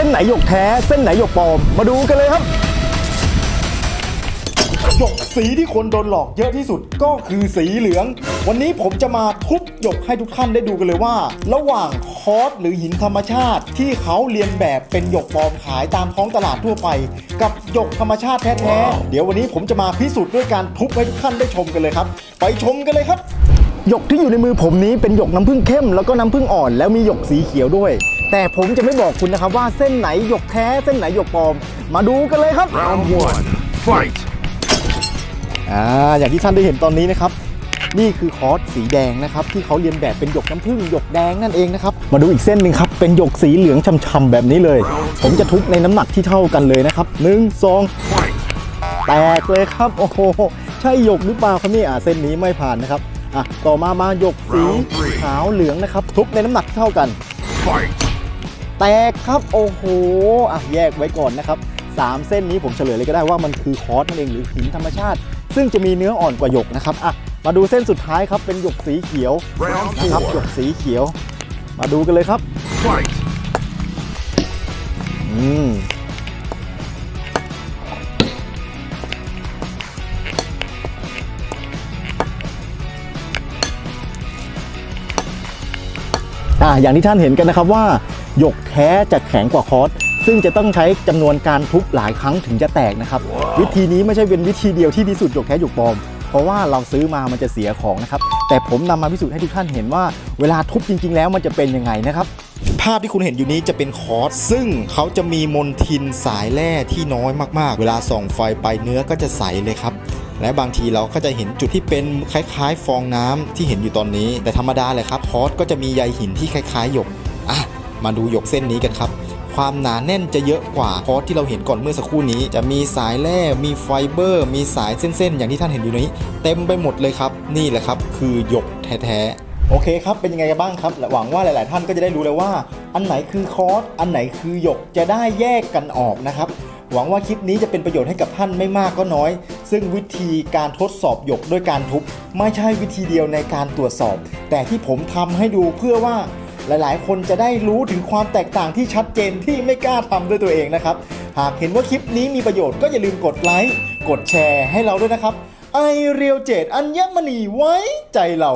ส้นไหนหยกแท้ เส้นไหนหยกปลอม มาดูกันเลยครับ หยกสีที่คนโดนหลอกเยอะที่สุดก็คือสีเหลือง วันนี้ผมจะมาทุบหยกให้ทุกท่านได้ดูกันเลยว่า ระหว่างคอสหรือหินธรรมชาติ ที่เขาเรียนแบบเป็นหยกปลอมขายตามท้องตลาดทั่วไป กับหยกธรรมชาติแท้ๆ เดี๋ยววันนี้ผมจะมาพิสูจน์ด้วยการทุบให้ทุกท่านได้ชมกันเลยครับ ไปชมกันเลยครับ หยกที่อยู่ในมือผมนี้เป็นหยกน้ำผึ้งเข้มแล้วก็น้ำผึ้งอ่อน แล้วมีหยกสีเขียวด้วย แต่ผมจะไม่บอกคุณนะครับว่าเส้นไหนหยกแท้เส้นไหนหยกปลอม มาดูกันเลยครับ Round one, fight! อ่าอย่างที่ท่านได้เห็นตอนนี้นะครับ นี่คือคอร์สสีแดงนะครับ ที่เขาเรียนแบบเป็นหยกน้ำผึ้งหยกแดงนั่นเองนะครับ มาดูอีกเส้นหนึ่งครับ เป็นหยกสีเหลืองช่ำๆแบบนี้เลย ผมจะทุบในน้ำหนักที่เท่ากันเลยนะครับหนึ่งสอง Fight! แตกเลยครับโอ้โหใช่หยกหรือเปล่าครับนี่อ่าเส้นนี้ไม่ผ่านนะครับอะต่อมามาหยกสีขาวเหลืองนะครับ ทุบในน้ำหนักที่เท่ากัน Fight! แตกครับโอ้โหอะแยกไว้ก่อนนะครับสามเส้นนี้ผมเฉลยเลยก็ได้ว่ามันคือคอร์สนั่นเองหรือหินธรรมชาติ ซึ่งจะมีเนื้ออ่อนกว่าหยกนะครับอะมาดูเส้นสุดท้ายครับเป็นหยกสีเขียวนะครับหยกสีเขียว มาดูกันเลยครับอืมอะอย่างที่ท่านเห็นกันนะครับว่า หยกแท้จะแข็งกว่าคอร์สซึ่งจะต้องใช้จำนวนการทุบหลายครั้งถึงจะแตกนะครับ วิธีนี้ไม่ใช่เป็นวิธีเดียวที่พิสูจน์หยกแท้หยกปลอมเพราะว่าเราซื้อมามันจะเสียของนะครับ แต่ผมนำมาพิสูจน์ให้ทุกท่านเห็นว่า เวลาทุบจริง ๆ แล้วมันจะเป็นยังไงนะครับ ภาพที่คุณเห็นอยู่นี้จะเป็นคอร์สซึ่งเขาจะมีมนทินสายแร่ที่น้อยมากๆ เวลาส่องไฟไปเนื้อก็จะใสเลยครับ และบางทีเราก็จะเห็นจุดที่เป็นคล้าย ๆ ฟองน้ำที่เห็นอยู่ตอนนี้ แต่ธรรมดาเลยครับคอร์สก็จะมีใยหินที่คล้ายๆหยก มาดูหยกเส้นนี้กันครับ ความหนาแน่นจะเยอะกว่าคอร์สที่เราเห็นก่อนเมื่อสักครู่นี้ จะมีสายแร่มีไฟเบอร์ มีสายเส้นๆ อย่างที่ท่านเห็นอยู่นี้ เต็มไปหมดเลยครับ นี่แหละครับ คือหยกแท้ๆโอเคครับ เป็นยังไงกันบ้างครับ หวังว่าหลาย ๆ ท่านก็จะได้รู้แล้วว่า อันไหนคือคอร์ส อันไหนคือหยก จะได้แยกกันออกนะครับ หวังว่าคลิปนี้จะเป็นประโยชน์ให้กับท่านไม่มากก็น้อย ซึ่งวิธีการทดสอบหยกด้วยการทุบ ไม่ใช่วิธีเดียวในการตรวจสอบ แต่ที่ผมทำให้ดูเพื่อว่า หลายๆ คนจะได้รู้ถึงความแตกต่างที่ชัดเจนที่ไม่กล้าทำด้วยตัวเองนะครับ หากเห็นว่าคลิปนี้มีประโยชน์ก็อย่าลืมกดไลค์ กดแชร์ให้เราด้วยนะครับ ไอเรียวเจดอัญมณีไว้ใจเรา